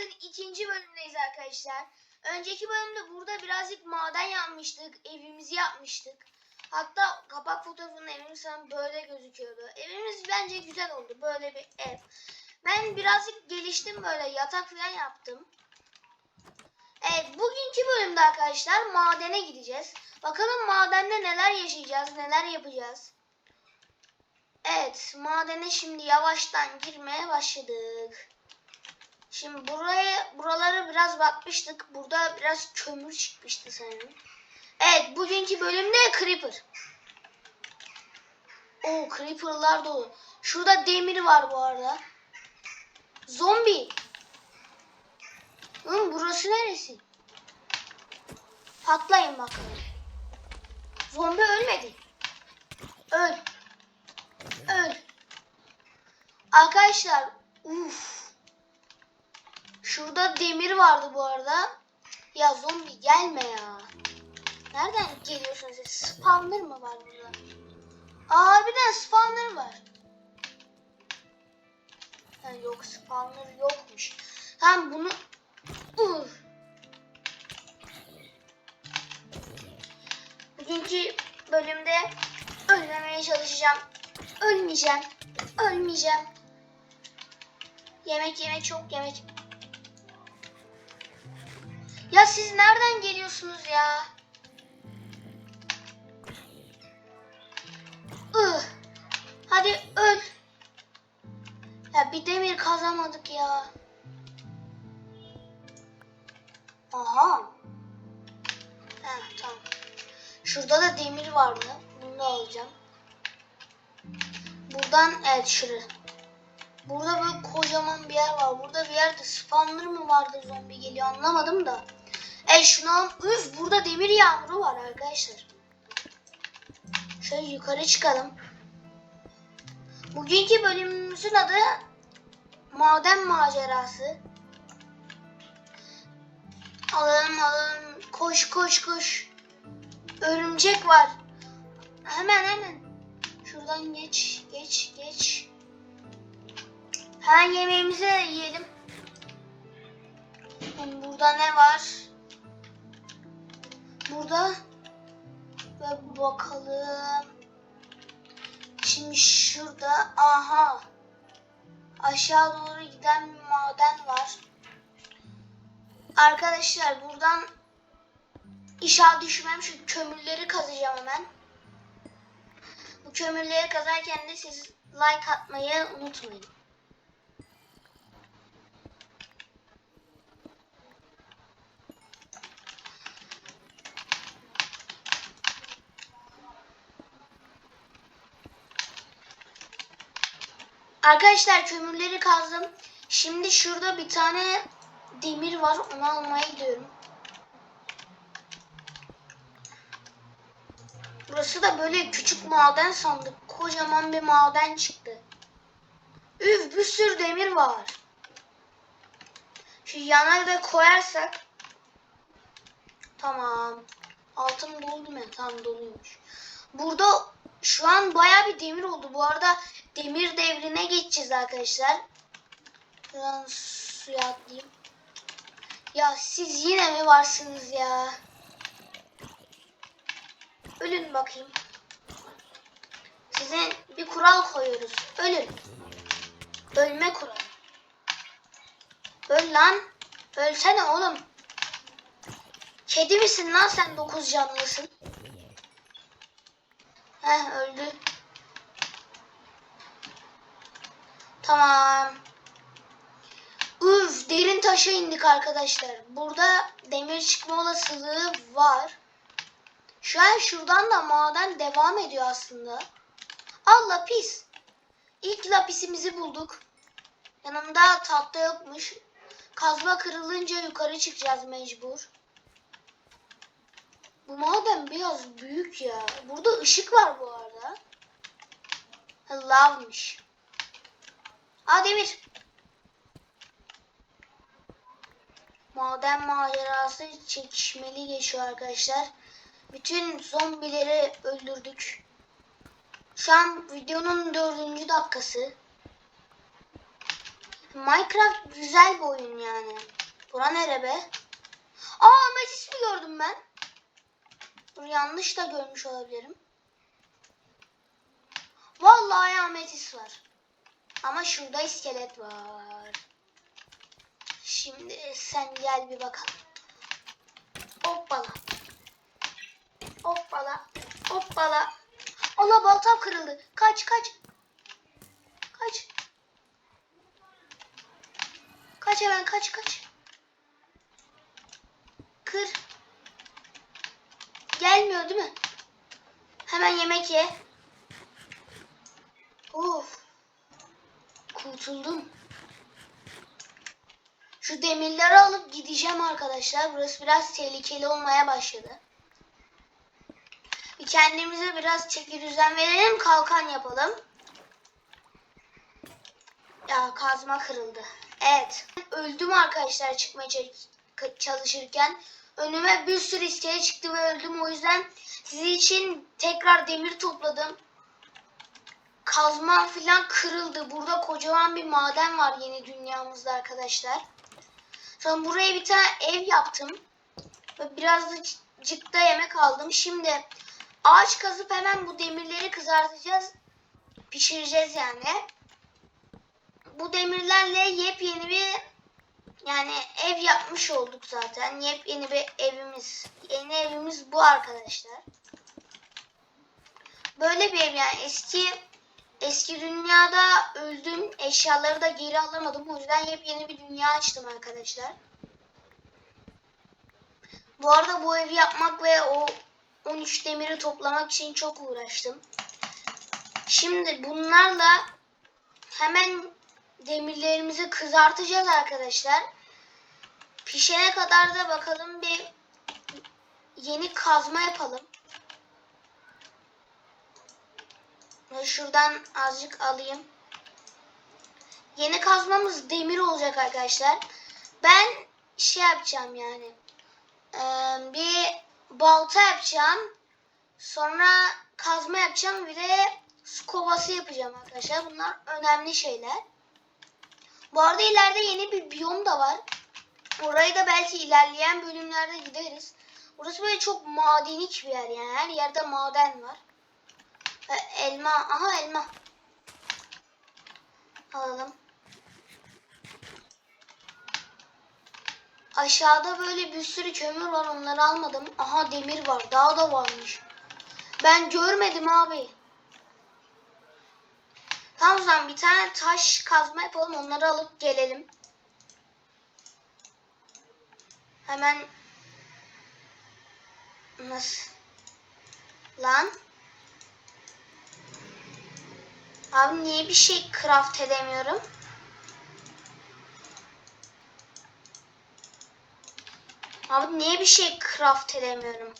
Minecraft'ın ikinci bölümündeyiz arkadaşlar. Önceki bölümde burada birazcık maden yapmıştık. Evimizi yapmıştık. Hatta kapak fotoğrafında evimiz falan böyle gözüküyordu. Evimiz bence güzel oldu. Böyle bir ev. Ben birazcık geliştim böyle yatak falan yaptım. Evet bugünkü bölümde arkadaşlar madene gideceğiz. Bakalım madende neler yaşayacağız, neler yapacağız. Evet madene şimdi yavaştan girmeye başladık. Şimdi buraya buralara biraz bakmıştık. Burada biraz kömür çıkmıştı sanırım. Evet bugünkü bölümde Creeper. Oo Creeper'lar dolu. Şurada demir var bu arada. Zombi. Hı, burası neresi? Patlayın bakalım. Zombi ölmedi. Öl. Öl. Arkadaşlar uf. Şurada demir vardı bu arada. Ya zombi gelme ya. Nereden geliyorsun siz? Spawner mı var burada? Aa de spawner var. Ha, yok spawner yokmuş. Tamam bunu... Uf. Bugünkü bölümde ölmemeye çalışacağım. Ölmeyeceğim. Ölmeyeceğim. Yemek yemek çok yemek. Siz nereden geliyorsunuz ya? Ih. Hadi öl. Ya bir demir kazamadık ya. Aha. Heh, tamam. Şurada da demir vardı. Bunu da alacağım. Buradan evet şurası. Burada böyle kocaman bir yer var. Burada bir yerde spawner mı vardı zombi geliyor anlamadım da. E al. Üf burada demir yağmuru var arkadaşlar. Şöyle yukarı çıkalım. Bugünkü bölümümüzün adı Maden Macerası. Alalım alalım. Koş koş koş. Örümcek var. Hemen hemen. Şuradan geç geç geç. Hemen yemeğimizi yiyelim. Burada ne var? Burada ve bakalım. Şimdi şurada aha aşağı doğru giden bir maden var. Arkadaşlar buradan inşa düşmem şu kömürleri kazacağım hemen. Bu kömürleri kazarken de siz like atmayı unutmayın. Arkadaşlar kömürleri kazdım. Şimdi şurada bir tane demir var. Onu almaya gidiyorum. Burası da böyle küçük maden sandık. Kocaman bir maden çıktı. Üf bir sürü demir var. Şu yana da koyarsak. Tamam. Altım doldu mu? Tamam doluymuş. Burada şu an baya bir demir oldu. Bu arada demir devrine geçeceğiz arkadaşlar. Şuradan suya atlayayım. Ya siz yine mi varsınız ya? Ölün bakayım. Size bir kural koyuyoruz. Ölün. Ölme kuralı. Öl lan. Ölsene oğlum. Kedi misin lan sen dokuz canlısın? Heh öldü. Tamam. Üf derin taşa indik arkadaşlar. Burada demir çıkma olasılığı var. Şu an şuradan da maden devam ediyor aslında. Al lapis. İlk lapisimizi bulduk. Yanımda tahta yokmuş. Kazma kırılınca yukarı çıkacağız mecbur. Bu maden biraz büyük ya. Burada ışık var bu arada. Lavmış. Aa demir. Maden macerası çekişmeli geçiyor arkadaşlar. Bütün zombileri öldürdük. Şu an videonun dördüncü dakikası. Minecraft güzel bir oyun yani. Bura nere be? Aa ametist mi gördüm ben? Dur yanlış da görmüş olabilirim. Vallahi ametist var. Ama şurada iskelet var. Şimdi sen gel bir bakalım. Hoppala. Hoppala. Hoppala. Allah baltam kırıldı. Kaç kaç. Kaç. Kaç hemen kaç kaç. Kır. Gelmiyor değil mi? Hemen yemek ye. Of. Kurtuldum. Şu demirleri alıp gideceğim arkadaşlar. Burası biraz tehlikeli olmaya başladı. Bir kendimize biraz çeki düzen verelim. Kalkan yapalım. Ya kazma kırıldı. Evet. Öldüm arkadaşlar çıkmaya çalışırken. Önüme bir sürü iskele çıktı ve öldüm. O yüzden sizin için tekrar demir topladım. Kazmam falan kırıldı. Burada kocaman bir maden var yeni dünyamızda arkadaşlar. Sonra buraya bir tane ev yaptım. Ve birazcık da yemek aldım. Şimdi ağaç kazıp hemen bu demirleri kızartacağız. Pişireceğiz yani. Bu demirlerle yepyeni bir yani ev yapmış olduk zaten. Yepyeni bir evimiz. Yeni evimiz bu arkadaşlar. Böyle bir ev yani eski eski dünyada öldüm. Eşyaları da geri alamadım. O yüzden yepyeni bir dünya açtım arkadaşlar. Bu arada bu evi yapmak ve o 13 demiri toplamak için çok uğraştım. Şimdi bunlarla hemen demirlerimizi kızartacağız arkadaşlar. Pişene kadar da bakalım bir yeni kazma yapalım. Şuradan azıcık alayım. Yeni kazmamız demir olacak arkadaşlar. Ben şey yapacağım yani. Bir balta yapacağım. Sonra kazma yapacağım. Bir de su kovası yapacağım arkadaşlar. Bunlar önemli şeyler. Bu arada ileride yeni bir biyom da var. Orayı da belki ilerleyen bölümlerde gideriz. Burası böyle çok madenik bir yer yani. Her yerde maden var. Ve elma. Aha elma. Alalım. Aşağıda böyle bir sürü kömür var. Onları almadım. Aha demir var. Daha da varmış. Ben görmedim abi. Tamam o zaman bir tane taş kazma yapalım. Onları alıp gelelim. Hemen nasıl? Lan. Abi niye bir şey craft edemiyorum? Abi niye bir şey craft edemiyorum?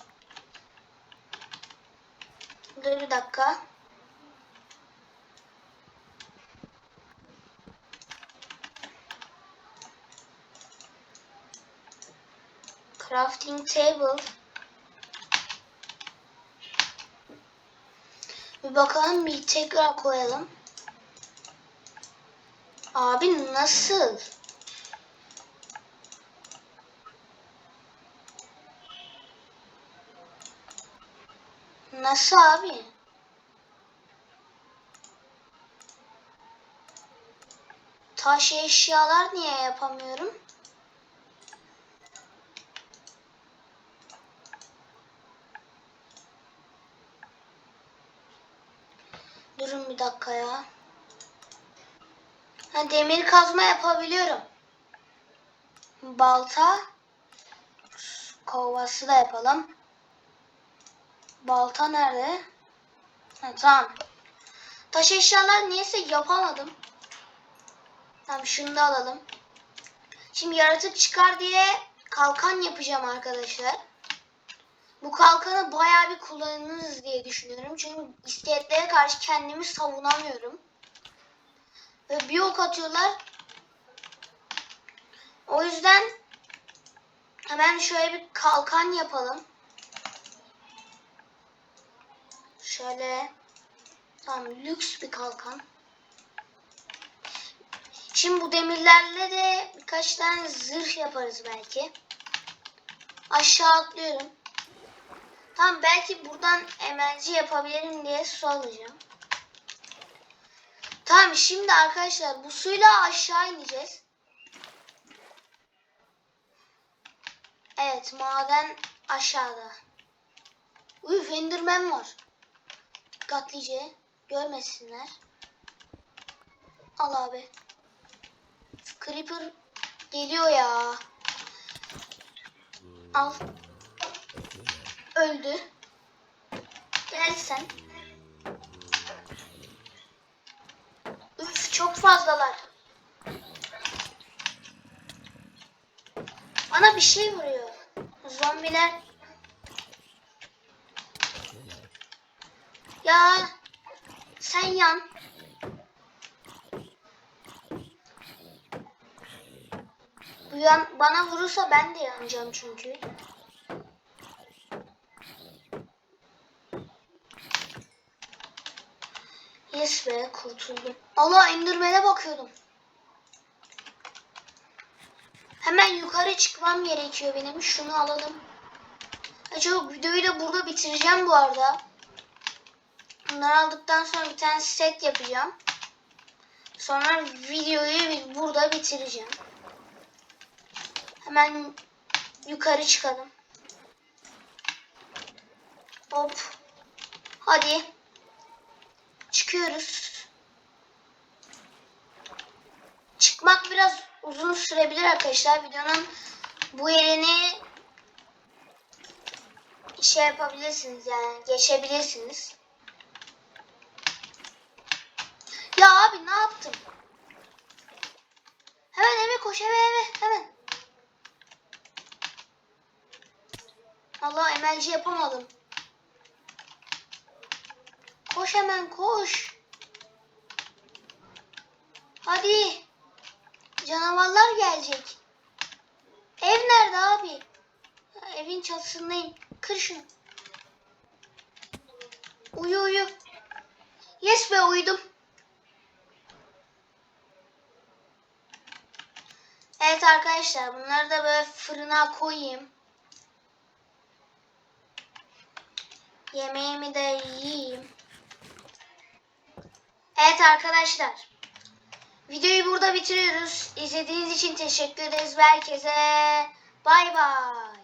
Dur bir dakika. Crafting table. Bir bakalım bir tekrar koyalım. Abi nasıl? Nasıl abi? Taş eşyalar niye yapamıyorum? Durun bir dakika ya. Ha, demir kazma yapabiliyorum. Balta kovası da yapalım. Balta nerede? Ha, tamam. Taş eşyalar niyeyse yapamadım. Tamam şunu da alalım. Şimdi yaratık çıkar diye kalkan yapacağım arkadaşlar. Bu kalkanı bayağı bir kullanırız diye düşünüyorum. Çünkü iskeletlere karşı kendimi savunamıyorum. Ve bir ok atıyorlar. O yüzden hemen şöyle bir kalkan yapalım. Şöyle tam lüks bir kalkan. Şimdi bu demirlerle de birkaç tane zırh yaparız belki. Aşağı atlıyorum. Tamam belki buradan emelci yapabilirim diye su alacağım. Tamam şimdi arkadaşlar bu suyla aşağı ineceğiz. Evet maden aşağıda. Üf enderman var. Dikkatlice görmesinler. Al abi. Creeper geliyor ya. Al. Öldü. Gel sen. Üf çok fazlalar. Bana bir şey vuruyor. Zombiler. Ya sen yan. Bu yan bana vurursa ben de yanacağım çünkü. Yes be kurtuldum. Allah indirmene bakıyordum. Hemen yukarı çıkmam gerekiyor benim. Şunu alalım. Acaba videoyu da burada bitireceğim bu arada. Bunları aldıktan sonra bir tane set yapacağım. Sonra videoyu burada bitireceğim. Hemen yukarı çıkalım. Hop. Hadi. Çıkıyoruz. Çıkmak biraz uzun sürebilir arkadaşlar. Videonun bu yerini şey yapabilirsiniz yani geçebilirsiniz. Ya abi ne yaptım? Hemen eve koş eve eve hemen. Allah emelci yapamadım. Koş hemen koş. Hadi. Canavarlar gelecek. Ev nerede abi? Evin çatısındayım. Kır şunu. Uyu uyu. Yes be uyudum. Evet arkadaşlar bunları da böyle fırına koyayım. Yemeğimi de yiyeyim. Evet arkadaşlar. Videoyu burada bitiriyoruz. İzlediğiniz için teşekkür ederiz herkese bay bay.